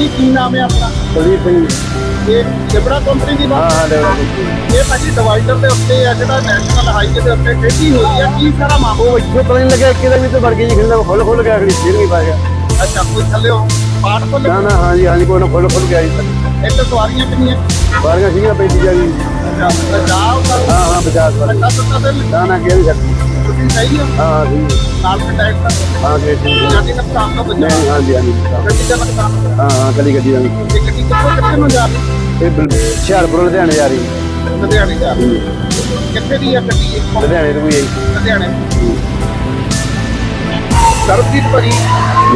ਭਾਜੀ ਕੀ ਨਾਮ ਹੈ ਆਪਣਾ? ਕੁਲਦੀਪ ਸਿੰਘ ਇਹ ਲਿਬੜਾ ਕੰਪਨੀ ਦੀ ਹਾਂ ਹਾਂ ਦੇਵੜਾ ਕੁਲਦੀਪ ਇਹ ਭਾਜੀ ਡਿਵਾਈਡਰ ਦੇ ਉੱਤੇ ਆ ਜਿਹੜਾ ਨੈਸ਼ਨਲ ਹਾਈਵੇ ਦੇ ਉੱਤੇ ਟੇਢੀ ਹੋਈ ਆ ਕੀ ਸਾਰਾ ਮਾਮਲਾ ਉਹ ਇੱਥੇ ਪਤਾ ਨਹੀਂ ਲੱਗਿਆ ਕਿਹਦੇ ਵਿੱਚ ਵੜ ਗਈ ਜੀ ਖਿੰਦਾ ਖੁੱਲ ਖੁੱਲ ਗਿਆ ਅਗਲੀ ਫੇਰ ਨਹੀਂ ਪਾ ਗਿਆ। ਅੱਛਾ ਕੋਈ ਥੱਲੇ ਪਾਟ ਤੋਂ ਨਾ ਨਾ ਹਾਂ ਜੀ ਹਾਂ ਜੀ ਕੋਈ ਨਾ ਖੁੱਲ ਖੁੱਲ ਗਿਆ ਜੀ। ਇੱਥੇ ਸਵਾਰੀਆਂ ਕਿੰਨੀਆਂ? ਬਾਰੀਆਂ ਸੀਗੀਆਂ ਪੈਂਦੀ ਜਾ ਅੱਛਾ ਦਾ ਹਾਂ ਹਾਂ 50 ਵਾਲੀ ਅੱਛਾ ਸੱਤਾ ਦੇ ਨਾ ਨਾ ਕਿਹੜੀ ਸਕਦੀ। ਤੁਸੀਂ ਸਹੀ ਹੋ ਹਾਂ ਹਾਂ ਜੀ ਨਾਲ ਕੰਟੈਕਟ ਹਾਂ ਜੀ ਠੀਕ ਹੈ। ਜਾਨੀ ਨੁਕਸਾਨ ਤੋਂ ਬਚਾ ਨਹੀਂ ਹਾਂ ਜੀ ਹਾਂ ਜੀ ਗੱਡੀ ਦਾ ਨੁਕਸਾਨ ਹਾਂ ਹਾਂ ਕਲੀ ਗੱਡੀ ਦਾ ਇਹ ਗੱਡੀ ਕਿੱਥੋਂ ਕਿੱਥੇ ਨੂੰ ਜਾ ਰਹੀ ਹੁਸ਼ਿਆਰਪੁਰ ਲੁਧਿਆਣੇ ਜਾ ਰਹੀ ਲੁਧਿਆਣੇ ਜਾ ਰਹੀ ਕਿੱਥੇ ਦੀ ਆ, ਗੱਡੀ ਲੁਧਿਆਣੇ ਤੋਂ ਵੀ ਲੁਧਿਆਣੇ ਸਰਬਜੀਤ ਭਾਜੀ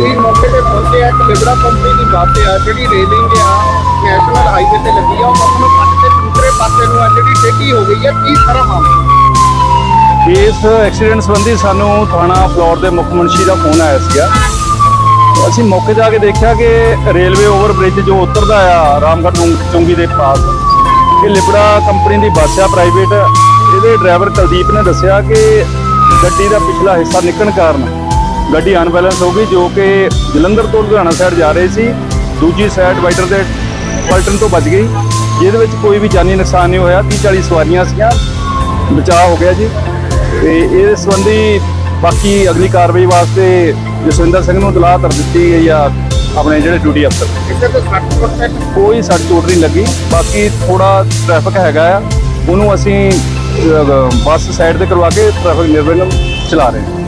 ਇਹ ਮੌਕੇ ਤੇ ਪਹੁੰਚੇ ਆ ਕਿ ਕੰਪਨੀ ਦੀ ਬੱਸ ਆ ਜਿਹੜੀ ਰੇਲਿੰਗ ਆ ਨੈਸ਼ਨਲ ਹਾਈਵੇ ਤੇ ਲੱਗੀ ਆ ਉਹ ਮਤਲਬ ਕੱਟ ਤੇ ਦੂਸਰੇ ਪਾਸੇ ਨੂੰ ਆ ਜਿਹੜੀ ਟੇਢੀ ਹੋ ਗਈ ਆ ਕੀ ਸਾਰਾ ਮਾਮਲਾ ਇਸ ਐਕਸੀਡੈਂਟ ਸੰਬੰਧੀ ਸਾਨੂੰ ਥਾਣਾ ਫਲੋਰ ਦੇ ਮੁੱਖ ਮੁਨਸ਼ੀ ਦਾ ਫੋਨ ਆਇਆ ਸੀਗਾ। ਅਸੀਂ ਮੌਕੇ ਜਾ ਕੇ ਦੇਖਿਆ ਕਿ ਰੇਲਵੇ ਓਵਰ ਬ੍ਰਿਜ ਜੋ ਉਤਰਦਾ ਆ, ਰਾਮਗੜ੍ਹ ਚੁੰਗ- ਚੁੰਗੀ ਦੇ ਪਾਸ, ਇਹ ਲਿਬੜਾ ਕੰਪਨੀ ਦੀ ਬੱਸ ਆ ਪ੍ਰਾਈਵੇਟ ਇਹਦੇ ਡਰਾਈਵਰ ਕੁਲਦੀਪ ਨੇ ਦੱਸਿਆ ਕਿ ਗੱਡੀ ਦਾ ਪਿਛਲਾ ਹਿੱਸਾ ਨਿਕਲਣ ਕਾਰਨ ਗੱਡੀ ਅਨਬੈਲੈਂਸ ਹੋ ਗਈ, ਜੋ ਕਿ ਜਲੰਧਰ ਤੋਂ ਲੁਧਿਆਣਾ ਸਾਈਡ ਜਾ ਰਹੀ ਸੀ। ਦੂਜੀ ਸਾਈਡ ਵਾਈਡਰ ਦੇ ਪਲਟਣ ਤੋਂ ਬਚ ਗਈ। ਜਿਹਦੇ ਵਿੱਚ ਕੋਈ ਵੀ ਜਾਨੀ ਨੁਕਸਾਨ ਨਹੀਂ ਹੋਇਆ 30 40 ਸਵਾਰੀਆਂ ਸੀਗੀਆਂ, ਬਚਾਅ ਹੋ ਗਿਆ ਜੀ। ਤੇ ਇਹ ਸੰਬੰਧੀ ਬਾਕੀ ਅਗਲੀ ਕਾਰਵਾਈ ਵਾਸਤੇ ਜਸਵਿੰਦਰ ਸਿੰਘ ਨੂੰ ਦਲਾਹ ਕਰ ਦਿੱਤੀ ਗਈ ਆ ਆਪਣੇ ਜਿਹੜੇ ਡਿਊਟੀ ਅਫਸਰ। ਕਿਸੇ ਤੋਂ 60% ਕੋਈ ਸੱਟ ਚੋਟ ਨਹੀਂ ਲੱਗੀ। ਬਾਕੀ ਥੋੜਾ ਟ੍ਰੈਫਿਕ ਹੈਗਾ ਆ। ਉਹਨੂੰ ਅਸੀਂ ਬੱਸ ਸਾਈਡ ਤੇ ਕਰਵਾ ਕੇ ਟ੍ਰੈਫਿਕ ਨਿਰਵਿਘਨ ਚਲਾ ਰਹੇ ਹਾਂ।